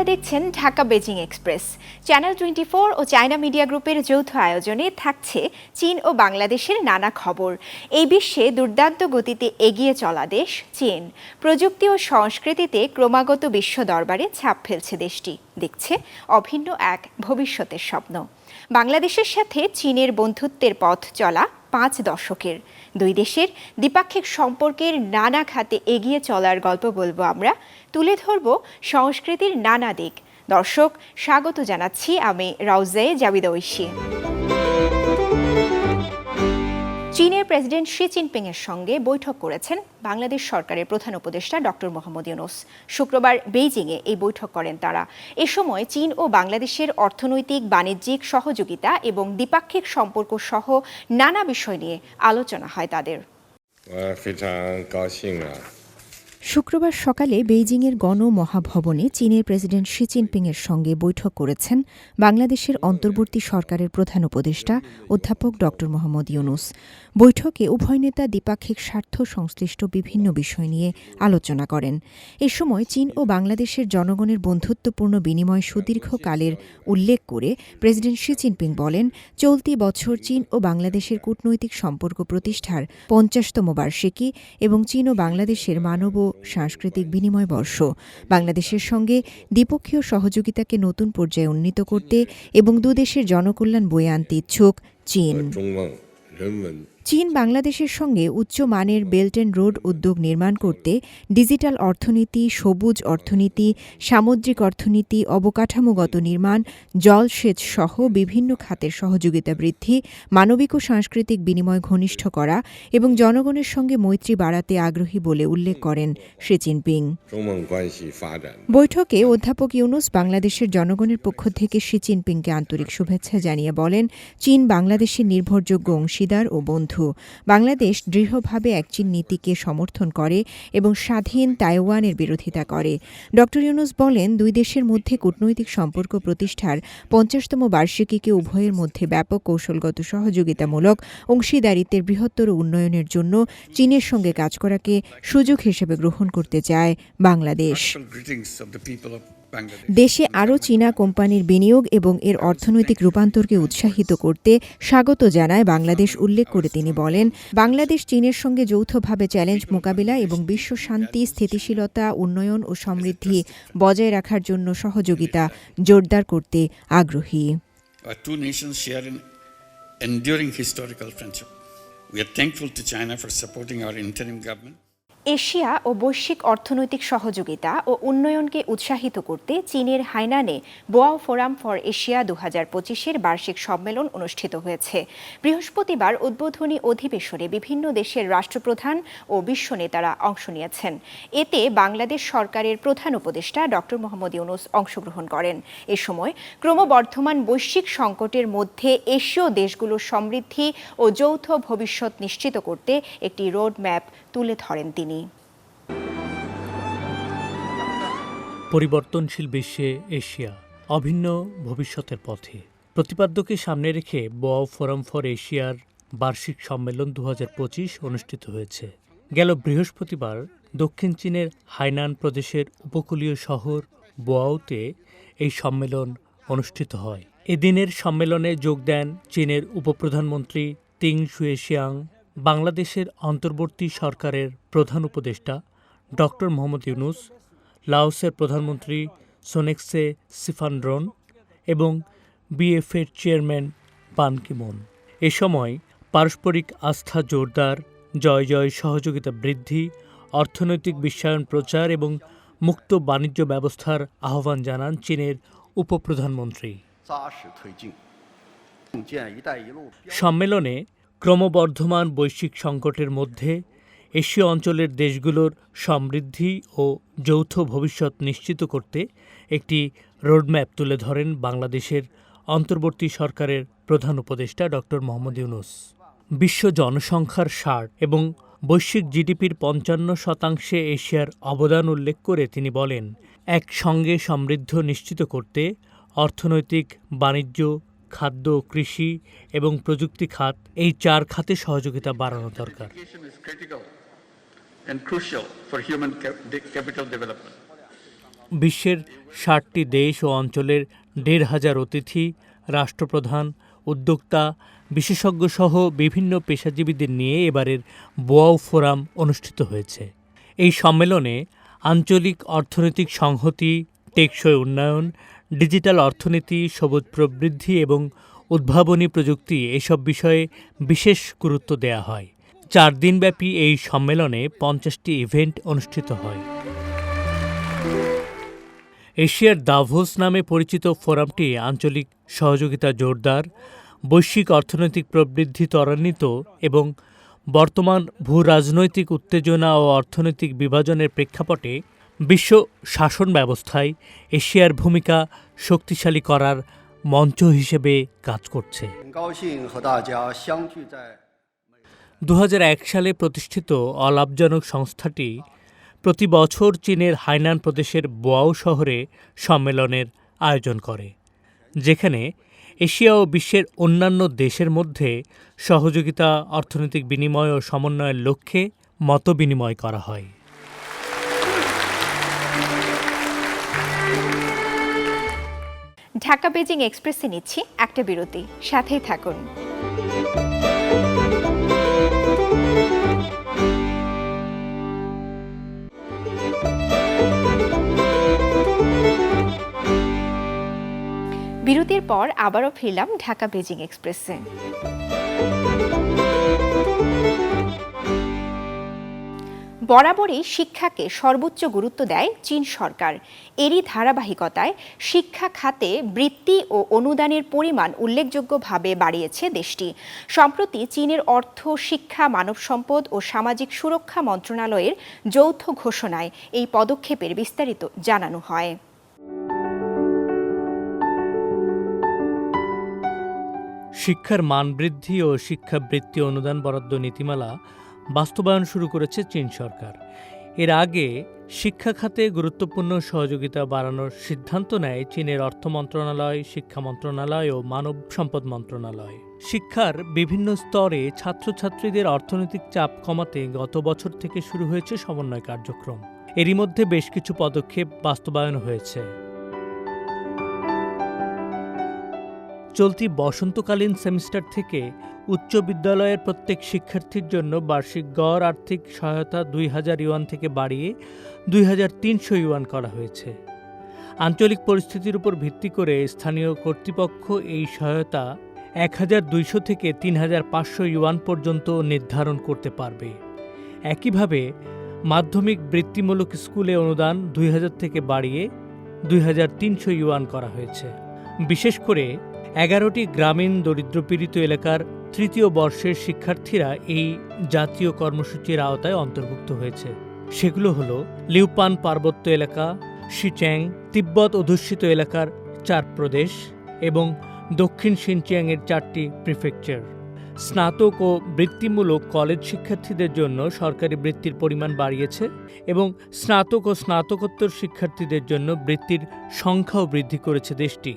আপনারা দেখছেন Dhaka Beijing express. Channel twenty ও China media গ্রুপের যৌথ আয়োজনে থাকছে চীন ও বাংলাদেশের নানা খবর। এই বিশ্বে দুর্দান্ত গতিতে এগিয়ে চলা দেশ চীন। প্রযুক্তি ও সংস্কৃতিতে ক্রমাগত বিশ্ব দরবারে ছাপ ফেলছে দেশটি। দেখছে অভিন্ন এক ভবিষ্যতের স্বপ্ন। বাংলাদেশের সাথে চীনের বন্ধুত্বের পথ চলা পাঁচ দশকের। দুই দেশের দ্বিপাক্ষিক সম্পর্কের নানা খাতে এগিয়ে চলার গল্প বলব আমরা। তুলে ধরব সংস্কৃতির নানা দিক। দর্শক, স্বাগত জানাচ্ছি আমি রাউজাই জাবিদ ঐশী। চীনের প্রেসিডেন্ট শি জিনপিং এর সঙ্গে বৈঠক করেছেন বাংলাদেশ সরকারের প্রধান উপদেষ্টা ডক্টর মোহাম্মদ ইউনুস। শুক্রবার বেইজিংয়ে এই বৈঠক করেন তারা। এ সময় চীন ও বাংলাদেশের অর্থনৈতিক, বাণিজ্যিক সহযোগিতা এবং দ্বিপাক্ষিক সম্পর্ক সহ নানা বিষয় নিয়ে আলোচনা হয় তাদের। শুক্রবার সকালে বেইজিংয়ের গণমহাভবনে চীনের প্রেসিডেন্ট শি জিনপিংয়ের সঙ্গে বৈঠক করেছেন বাংলাদেশের অন্তর্বর্তী সরকারের প্রধান উপদেষ্টা অধ্যাপক ড. মোহাম্মদ ইউনুস। বৈঠকে উভয় নেতা দ্বিপাক্ষিক স্বার্থ সংশ্লিষ্ট বিভিন্ন বিষয় নিয়ে আলোচনা করেন। এ সময় চীন ও বাংলাদেশের জনগণের বন্ধুত্বপূর্ণ বিনিময় সুদীর্ঘকালের উল্লেখ করে প্রেসিডেন্ট শি জিনপিং বলেন, চলতি বছর চীন ও বাংলাদেশের কূটনৈতিক সম্পর্ক প্রতিষ্ঠার পঞ্চাশতম বার্ষিকী এবং চীন ও বাংলাদেশের মানব ও সাংস্কৃতিক বিনিময় বর্ষ। বাংলাদেশের সঙ্গে দ্বিপক্ষীয় সহযোগিতাকে নতুন পর্যায়ে উন্নীত করতে এবং দুদেশের জনকল্যাণ বয়ে আনতে ইচ্ছুক চীন। চীন বাংলাদেশের সঙ্গে উচ্চ মানের বেল্ট অ্যান্ড রোড উদ্যোগ নির্মাণ করতে ডিজিটাল অর্থনীতি, সবুজ অর্থনীতি, সামুদ্রিক অর্থনীতি, অবকাঠামোগত নির্মাণ জলসেচ সহ বিভিন্ন খাতের সহযোগিতা বৃদ্ধি, মানবিক ও সাংস্কৃতিক বিনিময় ঘনিষ্ঠ করা এবং জনগণের সঙ্গে মৈত্রী বাড়াতে আগ্রহী বলে উল্লেখ করেন শি জিনপিং। বৈঠকে অধ্যাপক ইউনুস বাংলাদেশের জনগণের পক্ষ থেকে শি জিনপিংকে আন্তরিক শুভেচ্ছা জানিয়ে বলেন, চীন বাংলাদেশের নির্ভরযোগ্য অংশীদার ও বন্ধু। বাংলাদেশ দৃঢ়ভাবে এক চীন নীতিকে সমর্থন করে এবং স্বাধীন তাইওয়ানের বিরোধিতা করে। ড ইউনুস বলেন, দুই দেশের মধ্যে কূটনৈতিক সম্পর্ক প্রতিষ্ঠার পঞ্চাশতম বার্ষিকীকে উভয়ের মধ্যে ব্যাপক কৌশলগত সহযোগিতামূলক অংশীদারিত্বের বৃহত্তর উন্নয়নের জন্য চীনের সঙ্গে কাজ করাকে সুযোগ হিসেবে গ্রহণ করতে চায় বাংলাদেশ। দেশে আরও চীনা কোম্পানির বিনিয়োগ এবং এর অর্থনৈতিক রূপান্তরকে উৎসাহিত করতে স্বাগত জানায় বাংলাদেশ উল্লেখ করে তিনি বলেন বাংলাদেশ চীনের সঙ্গে যৌথভাবে চ্যালেঞ্জ মোকাবিলা এবং বিশ্ব শান্তি স্থিতিশীলতা উন্নয়ন ও সমৃদ্ধি বজায় রাখার জন্য সহযোগিতা জোরদার করতে আগ্রহী enduring historical friendship. We are thankful to China for supporting our interim government. Asia ও বৈশ্বিক অর্থনৈতিক সহযোগিতা ও উন্নয়নকে উৎসাহিত করতে চীনের হাইনানে বোয়াও ফোরাম ফর এশিয়া দু হাজার পঁচিশের বার্ষিক সম্মেলন অনুষ্ঠিত হয়েছে। বৃহস্পতিবার উদ্বোধনী অধিবেশনে বিভিন্ন দেশের রাষ্ট্রপ্রধান ও বিশ্ব নেতারা অংশ নিয়েছেন। এতে বাংলাদেশ সরকারের প্রধান উপদেষ্টা ডক্টর মোহাম্মদ ইউনুস অংশগ্রহণ করেন। এ সময় ক্রমবর্ধমান বৈশ্বিক সংকটের মধ্যে এশীয় দেশগুলোর সমৃদ্ধি ও যৌথ ভবিষ্যৎ নিশ্চিত করতে একটি রোড ম্যাপ তুলে ধরেন তিনি। পরিবর্তনশীল বিশ্বে এশিয়া, অভিন্ন ভবিষ্যতের পথে। প্রতিপাদ্যকে সামনে রেখে বোয়াও ফোরাম ফর এশিয়ার বার্ষিক সম্মেলন দু হাজার পঁচিশ অনুষ্ঠিত হয়েছে। গেল বৃহস্পতিবার দক্ষিণ চীনের হাইনান প্রদেশের উপকূলীয় শহর বোয়াওতে এই সম্মেলন অনুষ্ঠিত হয়। এদিনের সম্মেলনে যোগ দেন চীনের উপপ্রধানমন্ত্রী তিং শুয়েশিয়াং বাংলাদেশের অন্তর্বর্তী সরকারের প্রধান উপদেষ্টা ডক্টর মোহাম্মদ ইউনুস লাওসের প্রধানমন্ত্রী সোনেক্সে সিফানড্রন এবং বিএফের চেয়ারম্যান পান কিমন। এ সময় পারস্পরিক আস্থা জোরদার, জয় জয় সহযোগিতা বৃদ্ধি, অর্থনৈতিক বিশ্বায়ন প্রচার এবং মুক্ত বাণিজ্য ব্যবস্থার আহ্বান জানান চীনের উপপ্রধানমন্ত্রী। সম্মেলনে ক্রমবর্ধমান বৈশ্বিক সংকটের মধ্যে এশীয় অঞ্চলের দেশগুলোর সমৃদ্ধি ও যৌথ ভবিষ্যৎ নিশ্চিত করতে একটি রোডম্যাপ তুলে ধরেন বাংলাদেশের অন্তর্বর্তী সরকারের প্রধান উপদেষ্টা ডক্টর মোহাম্মদ ইউনুস। বিশ্ব জনসংখ্যার ষাট এবং বৈশ্বিক জিডিপির পঞ্চান্ন শতাংশে এশিয়ার অবদান উল্লেখ করে তিনি বলেন এক সঙ্গে সমৃদ্ধ নিশ্চিত করতে অর্থনৈতিক, বাণিজ্য, খাদ্য, কৃষি এবং প্রযুক্তি খাত এই চার খাতে সহযোগিতা বাড়ানো দরকার। And crucial for human capital development. বিশ্বের ষাটটি দেশ ও অঞ্চলের দেড় হাজার অতিথি, রাষ্ট্রপ্রধান, উদ্যোক্তা, বিশেষজ্ঞসহ বিভিন্ন পেশাজীবীদের নিয়ে এবারের বোয়াও ফোরাম অনুষ্ঠিত হয়েছে এই সম্মেলনে আঞ্চলিক অর্থনৈতিক সংহতি, টেকসই উন্নয়ন, ডিজিটাল অর্থনীতি, সবুজ প্রবৃদ্ধি এবং উদ্ভাবনী প্রযুক্তি এসব বিষয়ে বিশেষ গুরুত্ব দেয়া হয় চার দিনব্যাপী এই সম্মেলনে পঞ্চাশটি ইভেন্ট অনুষ্ঠিত হয়। এশিয়ার দাভোস নামে পরিচিত ফোরামটি আঞ্চলিক সহযোগিতা জোরদার, বৈশ্বিক অর্থনৈতিক প্রবৃদ্ধি ত্বরান্বিত এবং বর্তমান ভূ রাজনৈতিক উত্তেজনা ও অর্থনৈতিক বিভাজনের প্রেক্ষাপটে বিশ্ব শাসন ব্যবস্থায় এশিয়ার ভূমিকা শক্তিশালী করার মঞ্চ হিসেবে কাজ করছে। দু হাজার এক সালে প্রতিষ্ঠিত অলাভজনক সংস্থাটি প্রতি বছর চীনের হাইনান প্রদেশের বোয়াও শহরে সম্মেলনের আয়োজন করে, যেখানে এশিয়া ও বিশ্বের অন্যান্য দেশের মধ্যে সহযোগিতা, অর্থনৈতিক বিনিময় ও সমন্বয়ের লক্ষ্যে মতবিনিময় করা হয়। ঢাকা বেজিং এক্সপ্রেসে নিচ্ছি একটা বিরতি। সাথেই থাকুন। বিরতির পর আবারও ফিরলাম ঢাকা বেজিং এক্সপ্রেসে। বরাবরই শিক্ষাকে সর্বোচ্চ গুরুত্ব দেয় চীন সরকার। এরই ধারাবাহিকতায় শিক্ষা খাতে বৃত্তি ও অনুদানের পরিমাণ উল্লেখযোগ্যভাবে বাড়িয়েছে দেশটি। সম্প্রতি চীনের অর্থ, শিক্ষা, মানব সম্পদ ও সামাজিক সুরক্ষা মন্ত্রণালয়ের যৌথ ঘোষণায় এই পদক্ষেপের বিস্তারিত জানানো হয়। শিক্ষার মান বৃদ্ধি ও শিক্ষাবৃত্তি অনুদান বরাদ্দ নীতিমালা বাস্তবায়ন শুরু করেছে চীন সরকার। এর আগে শিক্ষা খাতে গুরুত্বপূর্ণ সহযোগিতা বাড়ানোর সিদ্ধান্ত নেয় চীনের অর্থ মন্ত্রণালয়, শিক্ষা মন্ত্রণালয় ও মানব সম্পদ মন্ত্রণালয়। শিক্ষার বিভিন্ন স্তরে ছাত্রছাত্রীদের অর্থনৈতিক চাপ কমাতে গত বছর থেকে শুরু হয়েছে সমন্বয় কার্যক্রম। এরই মধ্যে বেশ কিছু পদক্ষেপ বাস্তবায়ন হয়েছে। চলতি বসন্তকালীন সেমিস্টার থেকে উচ্চ বিদ্যালয়ের প্রত্যেক শিক্ষার্থীর জন্য বার্ষিক গড় আর্থিক সহায়তা দুই হাজার ইউয়ান থেকে বাড়িয়ে দুই হাজার তিনশো ইউয়ান করা হয়েছে। আঞ্চলিক পরিস্থিতির উপর ভিত্তি করে স্থানীয় কর্তৃপক্ষ এই সহায়তা এক হাজার দুইশো থেকে তিন হাজার পাঁচশো ইউয়ান পর্যন্ত নির্ধারণ করতে পারবে। একইভাবে মাধ্যমিক বৃত্তিমূলক স্কুলে অনুদান দুই হাজার থেকে বাড়িয়ে দুই হাজার তিনশো ইউয়ান করা হয়েছে। বিশেষ করে এগারোটি গ্রামীণ দরিদ্রপীড়িত এলাকার তৃতীয় বর্ষের শিক্ষার্থীরা এই জাতীয় কর্মসূচির আওতায় অন্তর্ভুক্ত হয়েছে। সেগুলো হলো লিউপান পার্বত্য এলাকা শিচ্যাং তিব্বত অধ্যুষিত এলাকার চার প্রদেশ এবং দক্ষিণ সিনচিয়াংয়ের চারটি প্রিফেকচার। স্নাতক ও বৃত্তিমূলক কলেজ শিক্ষার্থীদের জন্য সরকারি বৃত্তির পরিমাণ বাড়িয়েছে এবং স্নাতক ও স্নাতকোত্তর শিক্ষার্থীদের জন্য বৃত্তির সংখ্যাও বৃদ্ধি করেছে দেশটি।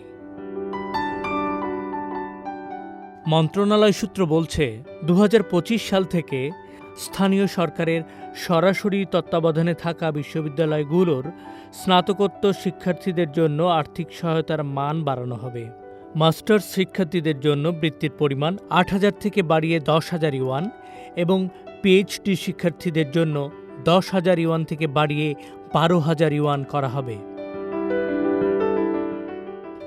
মন্ত্রণালয় সূত্র বলছে দু হাজার পঁচিশ সাল থেকে স্থানীয় সরকারের সরাসরি তত্ত্বাবধানে থাকা বিশ্ববিদ্যালয়গুলোর স্নাতকোত্তর শিক্ষার্থীদের জন্য আর্থিক সহায়তার মান বাড়ানো হবে। মাস্টার্স শিক্ষার্থীদের জন্য বৃত্তির পরিমাণ আট হাজার থেকে বাড়িয়ে দশ হাজার ইউয়ান এবং পিএইচডি শিক্ষার্থীদের জন্য দশ হাজার ইউয়ান থেকে বাড়িয়ে বারো হাজার ইউয়ান করা হবে।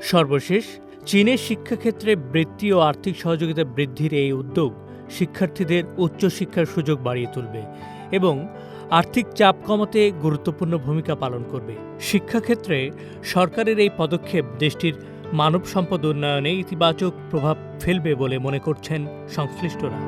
সর্বশেষ চীনের শিক্ষাক্ষেত্রে বৃত্তি ও আর্থিক সহযোগিতা বৃদ্ধির এই উদ্যোগ শিক্ষার্থীদের উচ্চশিক্ষার সুযোগ বাড়িয়ে তুলবে এবং আর্থিক চাপ কমাতে গুরুত্বপূর্ণ ভূমিকা পালন করবে। শিক্ষাক্ষেত্রে সরকারের এই পদক্ষেপ দেশটির মানব সম্পদ উন্নয়নে ইতিবাচক প্রভাব ফেলবে বলে মনে করছেন সংশ্লিষ্টরা।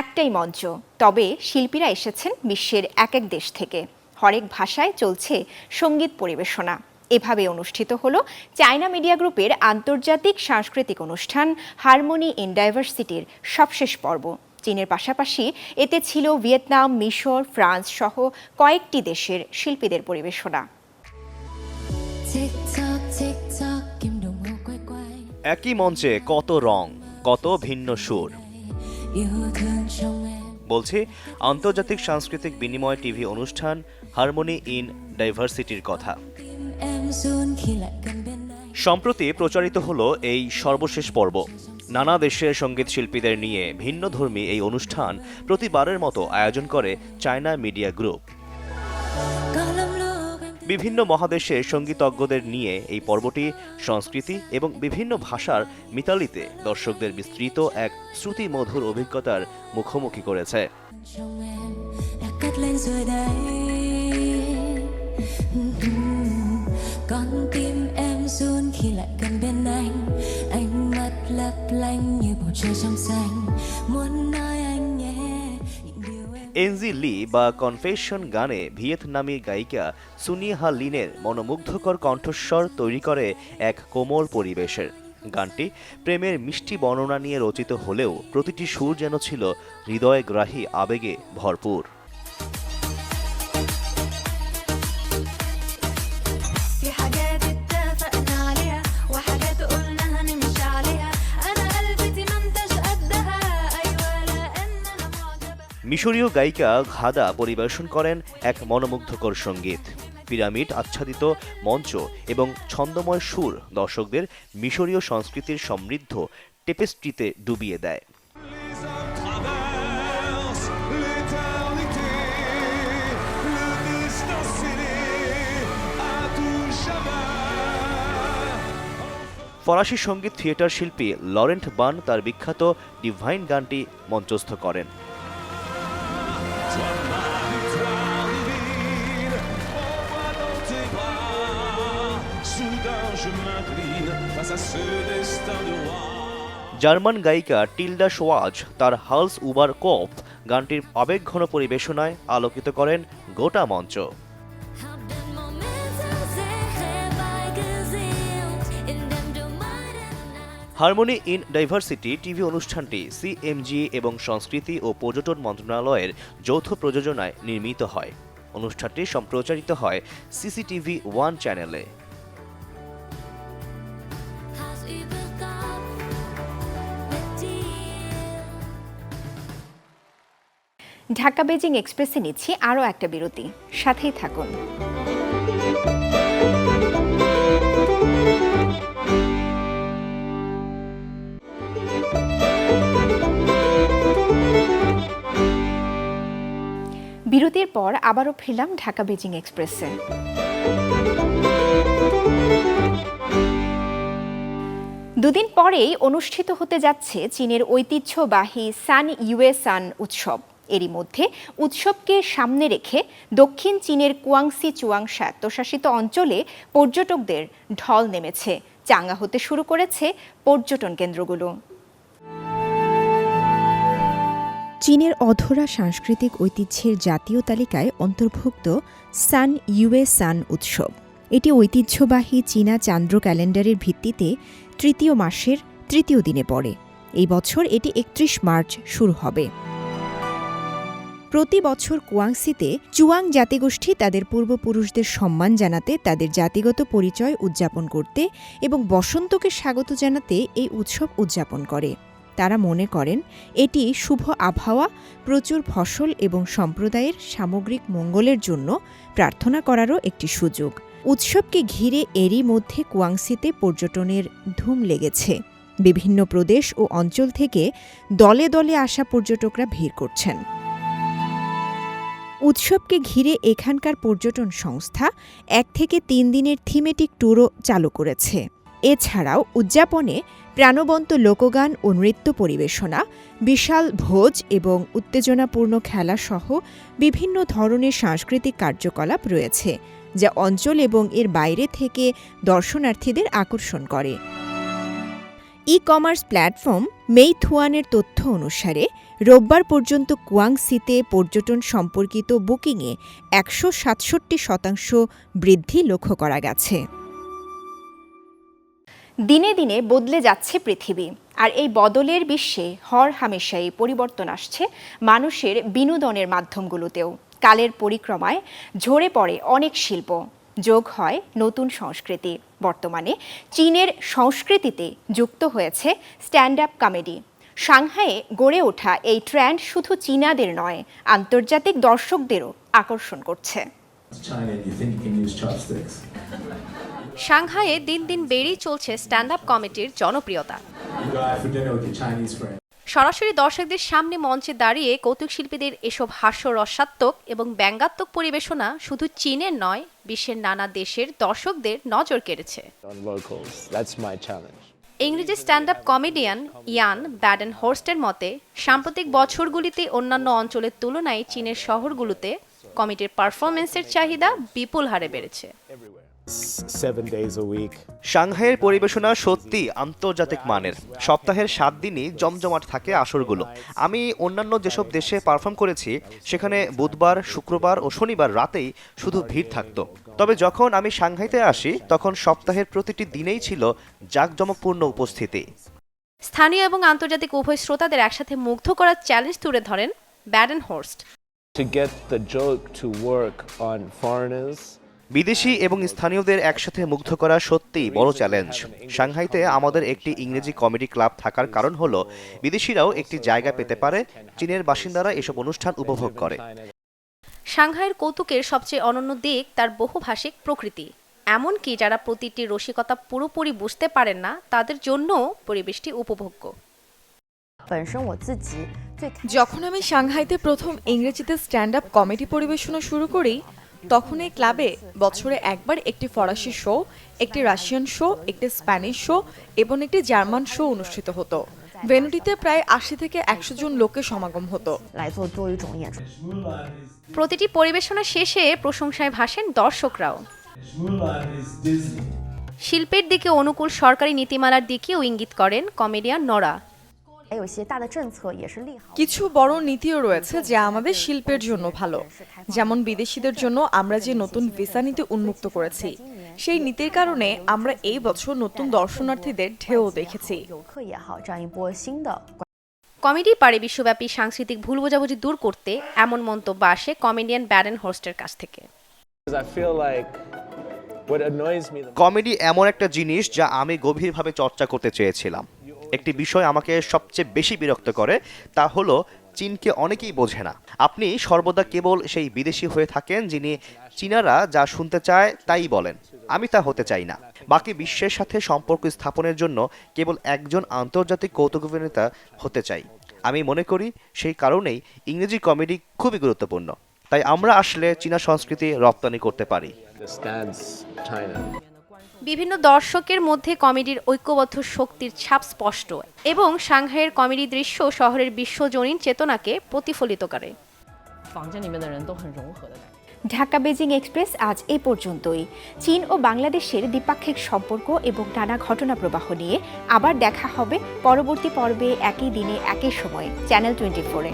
একটাই মঞ্চ, তবে শিল্পীরা এসেছেন বিশ্বের এক এক দেশ থেকে। হরেক ভাষায় চলছে সংগীত পরিবেশনা। এভাবে অনুষ্ঠিত হল চায়না মিডিয়া গ্রুপের আন্তর্জাতিক সাংস্কৃতিক অনুষ্ঠান হারমোনি ইন ডাইভার্সিটির সবশেষ পর্ব। চীনের পাশাপাশি এতে ছিল ভিয়েতনাম মিশর ফ্রান্স সহ কয়েকটি দেশের শিল্পীদের পরিবেশনা. একই মঞ্চে কত রং কত ভিন্ন সুর। বলছি, আন্তর্জাতিক সাংস্কৃতিক বিনিময় টিভি অনুষ্ঠান হারমোনি ইন ডাইভার্সিটির কথা। সম্প্রতি প্রচারিত হলো এই সর্বশেষ পর্ব। নানা দেশের সংগীত শিল্পীদের নিয়ে ভিন্নধর্মী এই অনুষ্ঠান প্রতিবারের মতো আয়োজন করে চায়না মিডিয়া গ্রুপ। বিভিন্ন মহাদেশে সঙ্গীতজ্ঞদের নিয়ে এই পর্বটি সংস্কৃতি এবং বিভিন্ন ভাষার মিতালিতে দর্শকদের বিস্তৃত এক শ্রুতিমধুর অভিজ্ঞতার মুখোমুখি করেছে Con tim em run khi lại gần bên anh Ánh mắt lấp lánh như bầu. এনজি লি বা কনফেশন গানে ভিয়েতনামি গায়িকা সুনিহা লিনের মনোমুগ্ধকর কণ্ঠস্বর তৈরি করে এক কোমল পরিবেশের। গানটি প্রেমের মিষ্টি বর্ণনা নিয়ে রচিত হলেও প্রতিটি সুর যেন ছিল হৃদয়গ্রাহী আবেগে ভরপুর। মিশরীয় গায়িকা ঘাদা পরিবেশন করেন এক মনোমুগ্ধকর সংগীত। পিরামিড আচ্ছাদিত মঞ্চ এবং ছন্দময় সুর দর্শকদের মিশরীয় সংস্কৃতির সমৃদ্ধ টেপেস্ট্রিতে ডুবিয়ে দেয়। ফরাসি সংগীত থিয়েটার শিল্পী লরেন্ট বান তার বিখ্যাত ডিভাইন গানটি মঞ্চস্থ করেন। জার্মান গায়িকা টিলডা সোয়াজ তার হালস উবার কোপ গানটির আবেগঘন পরিবেশনায় আলোকিত করেন গোটা মঞ্চ। হারমোনি ইন ডাইভার্সিটি টিভি অনুষ্ঠানটি সিএমজি এবং সংস্কৃতি ও পর্যটন মন্ত্রণালয়ের যৌথ প্রযোজনায় নির্মিত হয়। অনুষ্ঠানটি সম্প্রচারিত হয় সিসিটিভি ওয়ান চ্যানেলে। ঢাকা বেজিং এক্সপ্রেসে নিচ্ছি আরও একটা বিরতি। সাথেই থাকুন। বিরতির পর আবারও ফিরলাম ঢাকা বেজিং এক্সপ্রেসে। দুদিন পরেই অনুষ্ঠিত হতে যাচ্ছে চীনের ঐতিহ্যবাহী সান ইউএ সান উৎসব। এরই মধ্যে উৎসবকে সামনে রেখে দক্ষিণ চীনের কুয়াংসি চুয়াং স্বায়ত্তশাসিত অঞ্চলে পর্যটকদের ঢল নেমেছে। চাঙ্গা হতে শুরু করেছে পর্যটন কেন্দ্রগুলো। চীনের অধরা সাংস্কৃতিক ঐতিহ্যের জাতীয় তালিকায় অন্তর্ভুক্ত সান ইউএ সান উৎসব। এটি ঐতিহ্যবাহী চীনা চান্দ্র ক্যালেন্ডারের ভিত্তিতে তৃতীয় মাসের তৃতীয় দিনে পড়ে। এই বছর এটি একত্রিশ মার্চ শুরু হবে। প্রতি বছর কুয়াংসিতে চুয়াং জাতিগোষ্ঠী তাদের পূর্বপুরুষদের সম্মান জানাতে, তাদের জাতিগত পরিচয় উদযাপন করতে এবং বসন্তকে স্বাগত জানাতে এই উৎসব উদযাপন করে। তারা মনে করেন, এটি শুভ আবহাওয়া, প্রচুর ফসল এবং সম্প্রদায়ের সামগ্রিক মঙ্গলের জন্য প্রার্থনা করারও একটি সুযোগ। উৎসবকে ঘিরে এরই মধ্যে কুয়াংসিতে পর্যটনের ধুম লেগেছে। বিভিন্ন প্রদেশ ও অঞ্চল থেকে দলে দলে আসা পর্যটকরা ভিড় করছেন। উৎসবকে ঘিরে এখানকার পর্যটন সংস্থা এক থেকে তিন দিনের থিমেটিক ট্যুরও চালু করেছে। এছাড়াও উদযাপনে প্রাণবন্ত লোকগান ও নৃত্য পরিবেশনা, বিশাল ভোজ এবং উত্তেজনাপূর্ণ খেলা সহ বিভিন্ন ধরনের সাংস্কৃতিক কার্যকলাপ রয়েছে, যা অঞ্চল এবং এর বাইরে থেকে দর্শনার্থীদের আকর্ষণ করে। ই কমার্স প্ল্যাটফর্ম মেইথুয়ানের তথ্য অনুসারে, রোববার পর্যন্ত কুয়াংসিতে পর্যটন সম্পর্কিত বুকিংয়ে একশো সাতষট্টি শতাংশ বৃদ্ধি লক্ষ্য করা গেছে। দিনে দিনে বদলে যাচ্ছে পৃথিবী, আর এই বদলের বিশ্বে হর হামেশাই পরিবর্তন আসছে মানুষের বিনোদনের মাধ্যমগুলোতেও। কালের পরিক্রমায় ঝরে পড়ে অনেক শিল্প। যোগ হয় নতুন সংস্কৃতি। বর্তমানে চীনের সংস্কৃতিতে যুক্ত হয়েছে স্ট্যান্ড আপ কমেডি। সাংহাইয়ে গড়ে ওঠা এই ট্রেন্ড শুধু চীনাদের নয় আন্তর্জাতিক দর্শকদেরও আকর্ষণ করছে. সাংহাইয়ে দিন দিন বেড়েই চলছে স্ট্যান্ড আপ কমিটির জনপ্রিয়তা সরাসরি দর্শকদের সামনে মঞ্চে দাঁড়িয়ে কৌতুক শিল্পীদের এসব হাস্যরসাত্মক এবং ব্যঙ্গাত্মক পরিবেশনা শুধু চীনের নয় বিশ্বের নানা দেশের দর্শকদের নজর কেড়েছে. ইংরেজি stand up comedian Ian Baden হোর্স্টের মতে সাম্প্রতিক বছরগুলিতে অন্যান্য অঞ্চলের তুলনায় চীনের শহরগুলোতে কমিটির পারফরমেন্সের চাহিদা বিপুল হারে বেড়েছে. সাংহাইয়ের পরিবেশনা সত্যি আন্তর্জাতিক মানের। সপ্তাহের সাত দিনই জমজমাট থাকে আসরগুলো। আমি অন্যান্য যেসব দেশে পারফর্ম করেছি সেখানে বুধবার শুক্রবার ও শনিবার রাতেই শুধু ভিড় থাকতো। তবে যখন আমি সাংহাইতে আসি তখন সপ্তাহের প্রতিটি দিনেই ছিল জাঁকজমকপূর্ণ উপস্থিতি। স্থানীয় এবং আন্তর্জাতিক উভয় শ্রোতাদের একসাথে মুগ্ধ করার চ্যালেঞ্জ তুলে ধরেন Baden Horst. To get the joke to work on foreigners, বিদেশি এবং স্থানীয়দের একসাথে মুগ্ধ করা সত্যিই বড় চ্যালেঞ্জ। সাংহাইতে আমাদের একটি ইংরেজি কমেডি ক্লাব থাকার কারণ হলো বিদেশিরাও একটি জায়গা পেতে পারে চীনের বাসিন্দারা এসব অনুষ্ঠান উপভোগ করে। সাংহাইয়ের কৌতুকের সবচেয়ে অনন্য দিক তার বহুভাষিক প্রকৃতি। এমনকি যারা প্রতিটি রসিকতা পুরোপুরি বুঝতে পারেন না তাদের জন্য পরিবেশটি উপভোগ্য। যখন আমি সাংহাইতে প্রথম ইংরেজিতে স্ট্যান্ড আপ কমেডি পরিবেশনা শুরু করি, তখন এই ক্লাবে বছরে একবার একটি ফরাসি শো, একটি রাশিয়ান শো, একটি স্প্যানিশ শো এবং একটি জার্মান শো অনুষ্ঠিত হতো। ভেনুটিতে প্রায় আশি থেকে একশো জন লোকের সমাগম হতো। প্রতিটি পরিবেশনা শেষে প্রশংসায় ভাসেন দর্শকরাও. শিল্পের দিকে অনুকূল সরকারি নীতিমালার দিকেও ইঙ্গিত করেন কমেডিয়ান নরা। কিছু বড় নীতিও রয়েছে যা আমাদের শিল্পের জন্য ভালো। যেমন বিদেশিদের জন্য আমরা যে নতুন ভিসা নীতি উন্মুক্ত করেছি সেই নীতির কারণে আমরা এই বছর নতুন দর্শনার্থীদের ঢেউ দেখেছি। কমেডি পারে বিশ্বব্যাপী সাংস্কৃতিক ভুল বোঝাবুঝি দূর করতে এমন মন্তব্য আসে কমেডিয়ান ব্যারেন হোস্টের কাছ থেকে। কমেডি এমন একটা জিনিস যা আমি গভীরভাবে চর্চা করতে চেয়েছিলাম। একটি বিষয় আমাকে সবচেয়ে বেশি বিরক্ত করে, তা হলো চীনকে অনেকেই বোঝে না। আপনি সর্বদা কেবল সেই বিদেশি হয়ে থাকেন যিনি চীনারা যা শুনতে চায় তাই বলেন। আমি তা হতে চাই না। বাকি বিশ্বের সাথে সম্পর্ক স্থাপনের জন্য কেবল একজন আন্তর্জাতিক কৌতুক অভিনেতা হতে চাই। আমি মনে করি সেই কারণেই ইংরেজি কমেডি খুবই গুরুত্বপূর্ণ। তাই আমরা আসলে চীনা সংস্কৃতি রপ্তানি করতে পারি. বিভিন্ন দর্শকের মধ্যে কমেডির ঐক্যবদ্ধ শক্তির ছাপ স্পষ্ট এবং সাংহাইয়ের কমেডি দৃশ্য শহরের বিশ্বজনীন চেতনাকে প্রতিফলিত করে। ঢাকা বেজিং এক্সপ্রেস আজ এ পর্যন্তই। চীন ও বাংলাদেশের দ্বিপাক্ষিক সম্পর্ক এবং নানা ঘটনা প্রবাহ নিয়ে আবার দেখা হবে পরবর্তী পর্বে একই দিনে একই সময়ে চ্যানেল টোয়েন্টি ফোরে